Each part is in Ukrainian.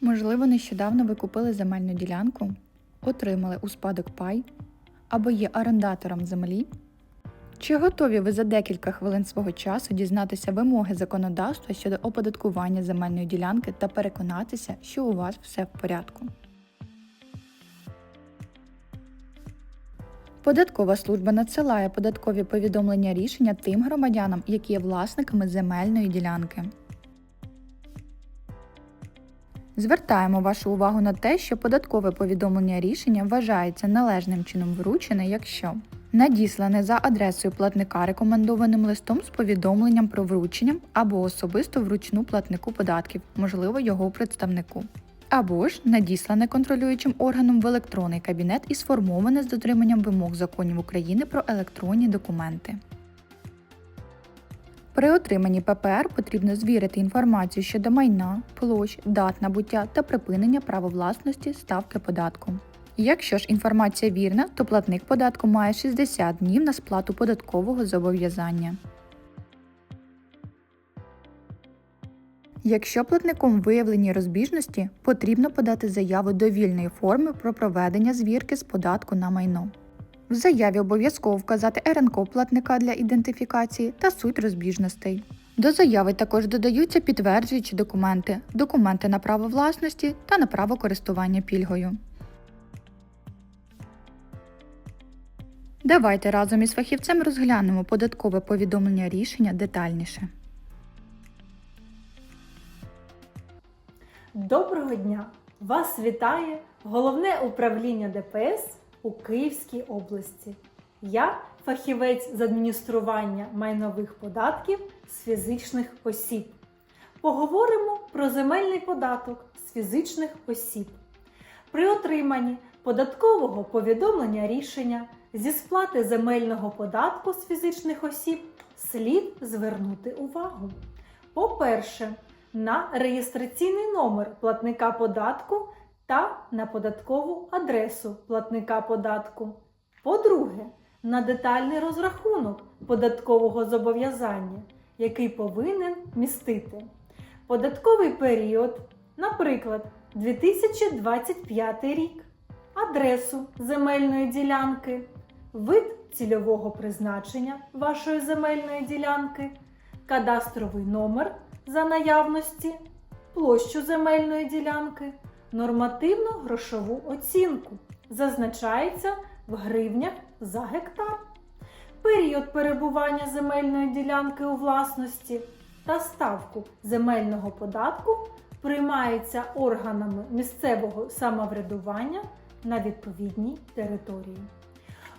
Можливо, нещодавно ви купили земельну ділянку, отримали у спадок пай або є орендатором землі. Чи готові ви за декілька хвилин свого часу дізнатися вимоги законодавства щодо оподаткування земельної ділянки та переконатися, що у вас все в порядку? Податкова служба надсилає податкові повідомлення рішення тим громадянам, які є власниками земельної ділянки. Звертаємо вашу увагу на те, що податкове повідомлення рішення вважається належним чином вручене, якщо надіслане за адресою платника рекомендованим листом з повідомленням про вручення або особисто вручну платнику податків, можливо, його представнику. Або ж надіслане контролюючим органом в електронний кабінет і сформоване з дотриманням вимог законів України про електронні документи. При отриманні ППР потрібно звірити інформацію щодо майна, площ, дат набуття та припинення права власності ставки податку. Якщо ж інформація вірна, то платник податку має 60 днів на сплату податкового зобов'язання. Якщо платником виявлені розбіжності, потрібно подати заяву довільної форми про проведення звірки з податку на майно. В заяві обов'язково вказати РНК платника для ідентифікації та суть розбіжностей. До заяви також додаються підтверджуючі документи, документи на право власності та на право користування пільгою. Давайте разом із фахівцем розглянемо податкове повідомлення рішення детальніше. Доброго дня! Вас вітає головне управління ДПС у Київській області. Я фахівець з адміністрування майнових податків з фізичних осіб. Поговоримо про земельний податок з фізичних осіб. При отриманні податкового повідомлення рішення зі сплати земельного податку з фізичних осіб слід звернути увагу. По-перше, на реєстраційний номер платника податку та на податкову адресу платника податку. По-друге, на детальний розрахунок податкового зобов'язання, який повинен містити податковий період, наприклад, 2025 рік, адресу земельної ділянки, вид цільового призначення вашої земельної ділянки, кадастровий номер за наявності, площу земельної ділянки, нормативну грошову оцінку. Зазначається в гривнях за гектар. Період перебування земельної ділянки у власності та ставку земельного податку приймається органами місцевого самоврядування на відповідній території.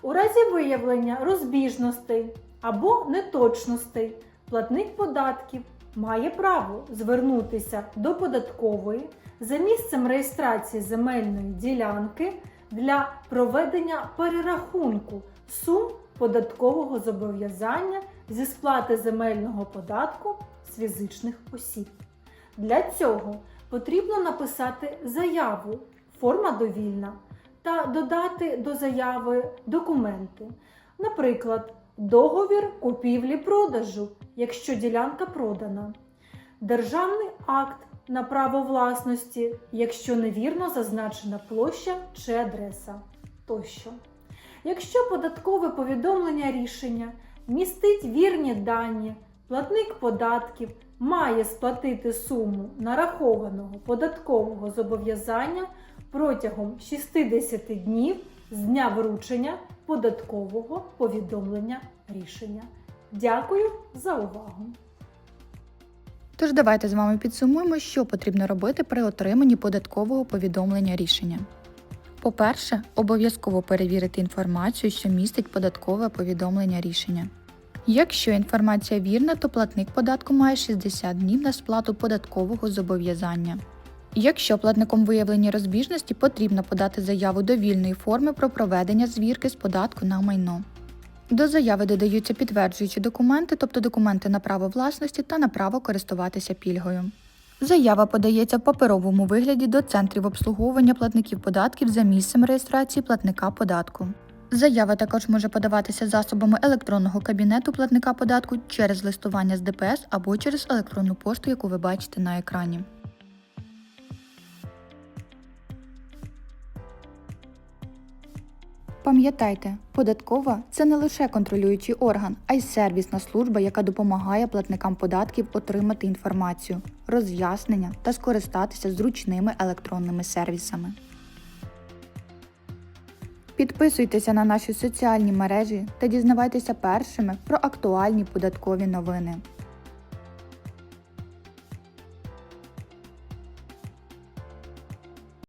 У разі виявлення розбіжностей або неточностей платник податків має право звернутися до податкової за місцем реєстрації земельної ділянки для проведення перерахунку сум податкового зобов'язання зі сплати земельного податку з фізичних осіб. Для цього потрібно написати заяву, форма довільна, та додати до заяви документи, наприклад, договір купівлі-продажу, якщо ділянка продана, державний акт на право власності, якщо невірно зазначена площа чи адреса тощо. Якщо податкове повідомлення рішення містить вірні дані, платник податків має сплатити суму нарахованого податкового зобов'язання протягом 60 днів з дня вручення податкового повідомлення рішення. Дякую за увагу! Тож давайте з вами підсумуємо, що потрібно робити при отриманні податкового повідомлення рішення. По-перше, обов'язково перевірити інформацію, що містить податкове повідомлення рішення. Якщо інформація вірна, то платник податку має 60 днів на сплату податкового зобов'язання. Якщо платником виявлені розбіжності, потрібно подати заяву довільної форми про проведення звірки з податку на майно. До заяви додаються підтверджуючі документи, тобто документи на право власності та на право користуватися пільгою. Заява подається в паперовому вигляді до центрів обслуговування платників податків за місцем реєстрації платника податку. Заява також може подаватися засобами електронного кабінету платника податку через листування з ДПС або через електронну пошту, яку ви бачите на екрані. Пам'ятайте, податкова це не лише контролюючий орган, а й сервісна служба, яка допомагає платникам податків отримати інформацію, роз'яснення та скористатися зручними електронними сервісами. Підписуйтеся на наші соціальні мережі та дізнавайтеся першими про актуальні податкові новини.